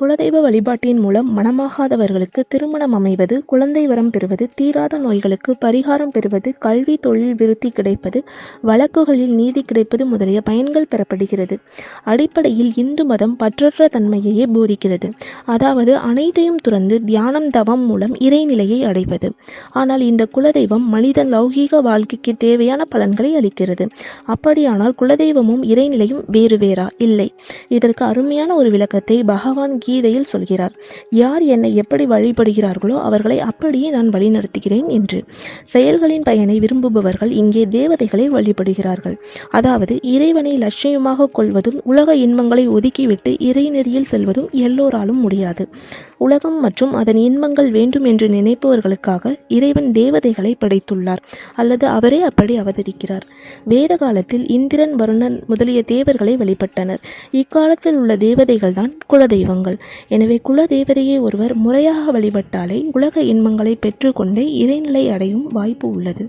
குலதெய்வ வழிபாட்டின் மூலம் மனமாகாதவர்களுக்கு திருமணம் அமைவது குழந்தை வரம் பெறுவது தீராத நோய்களுக்கு பரிகாரம் பெறுவது கல்வி தொழில் விருத்தி கிடைப்பது வழக்குகளில் நீதி கிடைப்பது முதலிய பயன்கள் பெறப்படுகிறது. அடிப்படையில் இந்து மதம் பற்றற்ற தன்மையையே போதிக்கிறது. அதாவது அனைத்தையும் துறந்து தியானம் தவம் மூலம் இறைநிலையை அடைவது. ஆனால் இந்த குலதெய்வம் மனிதன் லௌகீக வாழ்க்கைக்கு தேவையான பலன்களை அளிக்கிறது. அப்படியானால் குலதெய்வமும் இறைநிலையும் வேறு வேறா? இல்லை. இதற்கு அருமையான ஒரு விளக்கத்தை பகவான் கீதையில் சொல்கிறார். யார் என்னை எப்படி வழிபடுகிறார்களோ அவர்களை அப்படியே நான் வழிநடத்துகிறேன் என்று. செயல்களின் பயனை விரும்புபவர்கள் இங்கே தேவதைகளை வழிபடுகிறார்கள். அதாவது இறைவனை லட்சியமாக கொள்வதும் உலக இன்பங்களை ஒதுக்கிவிட்டு இறைநெறியில் செல்வதும் எல்லோராலும் முடியாது. உலகம் மற்றும் அதன் இன்பங்கள் வேண்டும் என்று நினைப்பவர்களுக்காக இறைவன் தேவதைகளை படைத்துள்ளார். அல்லது அவரே அப்படி அவதரிக்கிறார். வேத காலத்தில் இந்திரன் வருணன் முதலிய தேவர்களை வழிபட்டனர். இக்காலத்தில் உள்ள தேவதைகள் தான் குலதெய்வங்கள். எனவே குலதெய்வதையை ஒருவர் முறையாக வழிபட்டாலே உலக இன்பங்களை பெற்றுக்கொண்டே இறைநிலை அடையும் வாய்ப்பு உள்ளது.